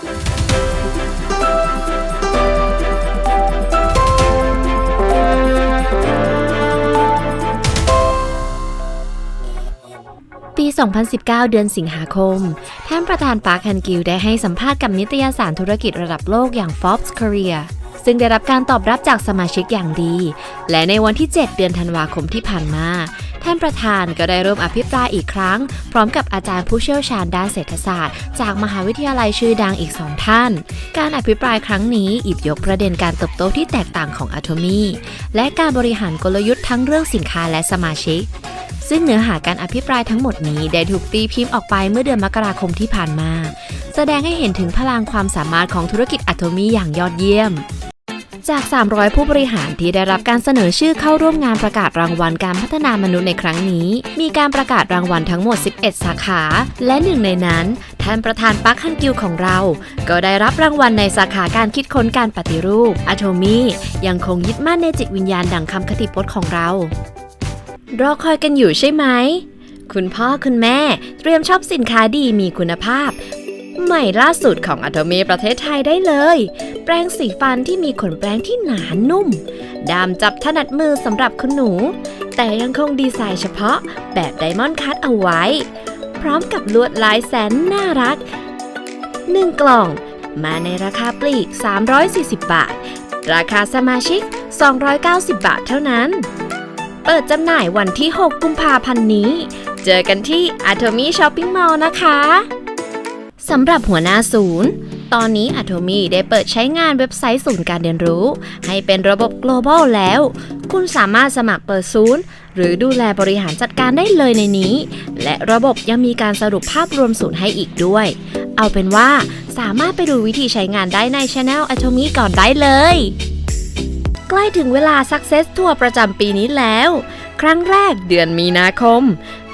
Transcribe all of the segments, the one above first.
ปี 2019 เดือนสิงหาคม ท่านประธานปาร์คฮันกิลได้ให้สัมภาษณ์กับนิตยสารธุรกิจระดับโลกอย่าง Forbes Korea ซึ่งได้รับการตอบรับจากสมาชิกอย่างดี และในวันที่ 7 เดือนธันวาคมที่ผ่านมา ท่านประธานก็ได้ร่วมอภิปรายอีกครั้ง พร้อมกับอาจารย์ผู้เชี่ยวชาญด้านเศรษฐศาสตร์ จากมหาวิทยาลัยชื่อดังอีกสองท่าน การอภิปรายครั้งนี้หยิบยกประเด็นการเติบโตที่แตกต่างของอะโทมีและการบริหารกลยุทธ์ทั้งเรื่องสินค้าและสมาชิกซึ่งเนื้อหาการอภิปรายทั้งหมดนี้ได้ถูกตีพิมพ์ออกไปเมื่อเดือนมกราคมที่ผ่านมา แสดงให้เห็นถึงพลังความสามารถของธุรกิจอะโทมีอย่างยอดเยี่ยม จาก 300 ผู้บริหารที่ได้รับการเสนอชื่อเข้าร่วมงานประกาศรางวัลการพัฒนามนุษย์ในครั้งนี้ มีการประกาศรางวัลทั้งหมด 11 สาขา และหนึ่งในนั้น ท่านประธานปักฮันกิลของเรา ก็ได้รับรางวัลในสาขาการคิดค้นการปฏิรูปอะโทมียังคงยึดมั่นในจิตวิญญาณดังคำคติพจน์ของเรา รอคอยกันอยู่ใช่ไหมคุณพ่อคุณแม่เตรียมชอบสินค้าดีมีคุณภาพ ใหม่ล่าสุดของอัตมีประเทศไทยได้เลย แปรงสีฟันที่มีขนแปรงที่หนานุ่ม ดามจับถนัดมือสำหรับคุณหนู แต่ยังคงดีไซน์เฉพาะแบบไดมอนด์คัตเอาไว้ พร้อมกับลวดลายแสนน่ารัก 1 กล่อง มาในราคาปลีก 340 บาท ราคาสมาชิก 290 บาทเท่านั้น เปิดจำหน่ายวันที่ 6 กุมภาพันธ์นี้ เจอกันที่ Atomy Shopping Mall นะคะ สำหรับหัวหน้าศูนย์ ตอนนี้ Atomy ได้เปิดใช้งานเว็บไซต์ศูนย์การเรียนรู้ ให้เป็นระบบ global แล้ว คุณสามารถสมัครเปิดศูนย์ หรือดูแลบริหารจัดการได้เลยในนี้ และระบบยังมีการสรุปภาพรวมศูนย์ให้อีกด้วย เอาเป็นว่าสามารถไปดูวิธีใช้งานได้ใน Channel Atomy ก่อนได้เลย ใกล้ถึงเวลา Success ทัวร์ประจำปีนี้แล้ว ครั้งแรกเดือนมีนาคม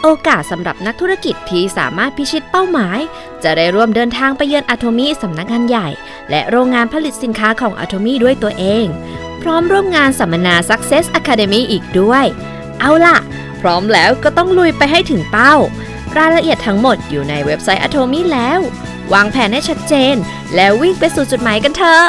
โอกาสสำหรับนักธุรกิจที่สามารถพิชิตเป้าหมาย จะได้ร่วมเดินทางไปเยือนอะโทมีสำนักงานใหญ่ และโรงงานผลิตสินค้าของอะโทมีด้วยตัวเอง พร้อมร่วมงานสัมมนา Success Academy อีกด้วย เอาล่ะ พร้อมแล้วก็ต้องลุยไปให้ถึงเป้า รายละเอียดทั้งหมดอยู่ในเว็บไซต์อะโทมีแล้ว วางแผนให้ชัดเจน แล้ววิ่งไปสู่จุดหมายกันเถอะ